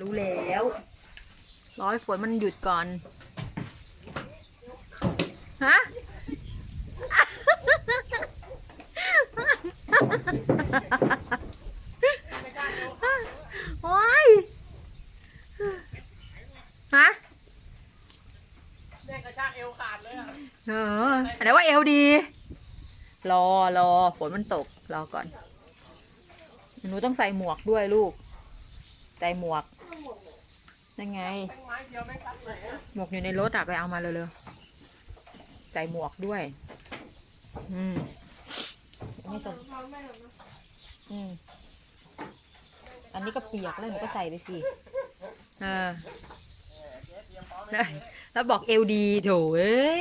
รู้แล้วรอให้ฝนมันหยุดก่อน ฮะ โอ้ย ฮะแม่กระชากเอวขาดเลยอะเออแต่ว่าเอวดี รอรอฝนมันตก รอก่อน หนูต้องใส่หมวกด้วยลูก ใส่หมวก ยังไงแม่งไม้เดียวแม่งตัดเลยอะหมวกอยู่ในรถอะไปเอามาเร็วๆ ใส่หมวกด้วย อืมอันนี้ก็อืม อันนี้ก็เปียกแล้วหนูก็ใส่ไปสิ เออแล้วแล้วบอกเอวดีโถเอ้ย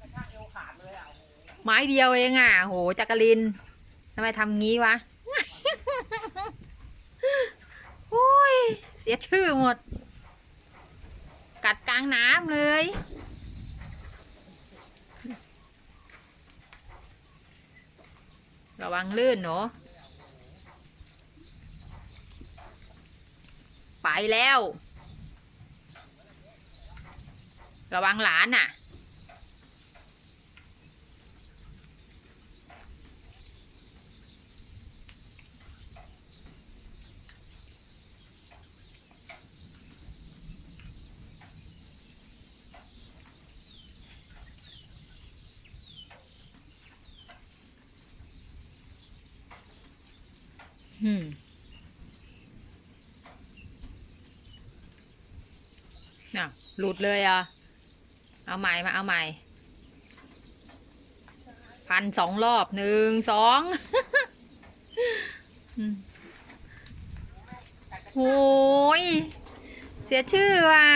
กระชากเอวขาดเลยอะไม้เดียวเองอะ โหจักรินทำไมทำงี้วะ โอ้ย เสี ยชื่อหมด กัดกลางน้ำเลย ระวังลื่นหนูไปแล้ว ระวังหลานอะ อืมน่ะหลุดเลยอะ เอาใหม่มาเอาใหม่ พันสองรอบหนึ่งสองโอ้ย เสียชื่อว่ะ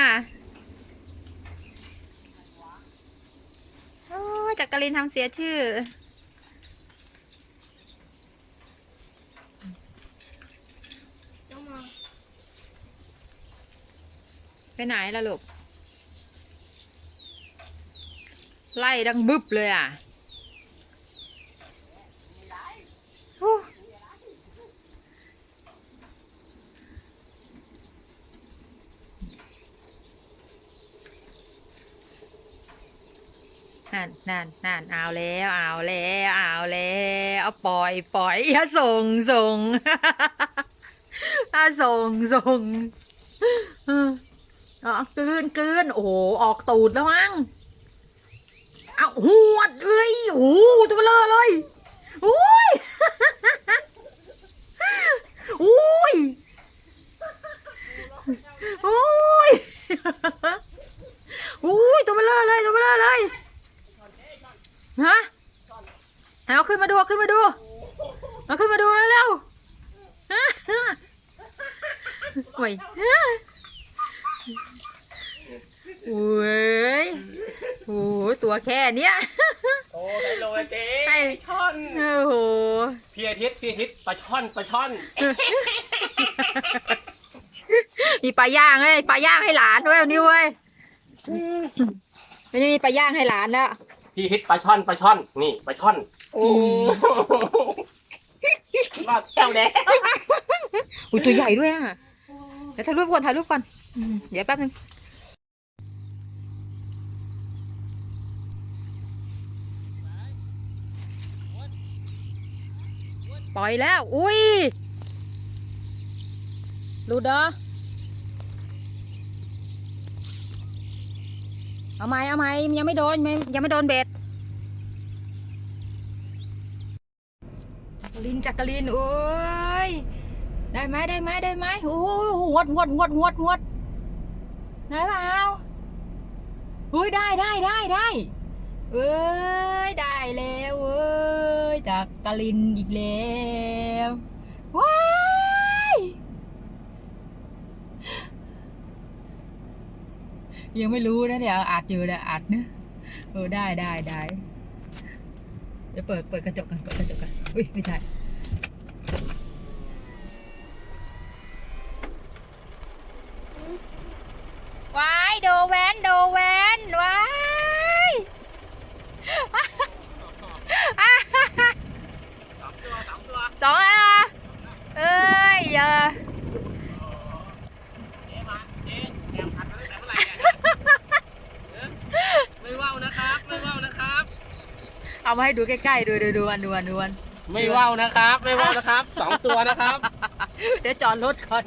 โอ้จักรินทำเสียชื่อ ไปไหนล่ะลูก ไล่ดังบึบเลยอะอ้นั่นนั่นนั่นเอาแล้วเอาแล้วเอาแล้วเอาปล่อยปล่อยอย่าส่งส่งอะส่งส่ง อ๋อกลืนกลืนโอ้โหออกตูดแล้วมั้งเอาหวดเอ้ยโอ้โหตัวเลอเลยอุ้ยอุ้ยอุ้ยอุ้ยตัวเลอเลยตัวเลอเลยฮะเอาขึ้นมาดูขึ้นมาดูเอาขึ้นมาดูเร็วๆฮะโอ้ย โอ้ยโอ้โหตัวแค่เนี้ย โอ้ได้โลเลยเจ๊ไอ้ช่อนโอ้โหพี่อาทิตย์พี่อาทิตย์ปลาช่อนปลาช่อนมีปลาย่างเอ้ยปลาย่างให้หลานด้วยวันนี้เว้ยไม่ได้มีปลาย่างให้หลานแล้วพี่อาทิตย์ปลาช่อนปลาช่อนนี่ปลาช่อนโอ้รอดแก้วแล้วอุ้ยตัวใหญ่ด้วยอะเดี๋ยวถ่ายรูปก่อนถ่ายรูปก่อนอืมเดี๋ยวแป๊บนึง ปล่อยแล้ว อุ้ยหลุดเหรอเอาไหมเอาไหมยังไม่โดนยังไม่โดนเบ็ดจักรินจักรินโอ้ยได้ไหมได้ไหมได้ไหมโอ้โหหวดหวดหวดหวดหวดได้เปล่าเฮ้ยได้ได้ได้ได้ เอ้ยได้แล้วเอ้ยจากกาลินอีกแล้วว้ายยังไม่รู้นะเดี๋ยวอัดอยู่นะอัดนะเออได้ได้ได้เดี๋ยวเปิดเปิดกระจกกันเปิดกระจกกันอุ้ยไม่ใช่ ไม่ว่าวนะครับ ไม่ว่าวนะครับ เอามาให้ดูใกล้ๆ ดูดูดูอันดูอันดูวันไม่ว่าวนะครับ ไม่ว่าวนะครับสองตัวนะครับ เดี๋ยวจอดรถก่อน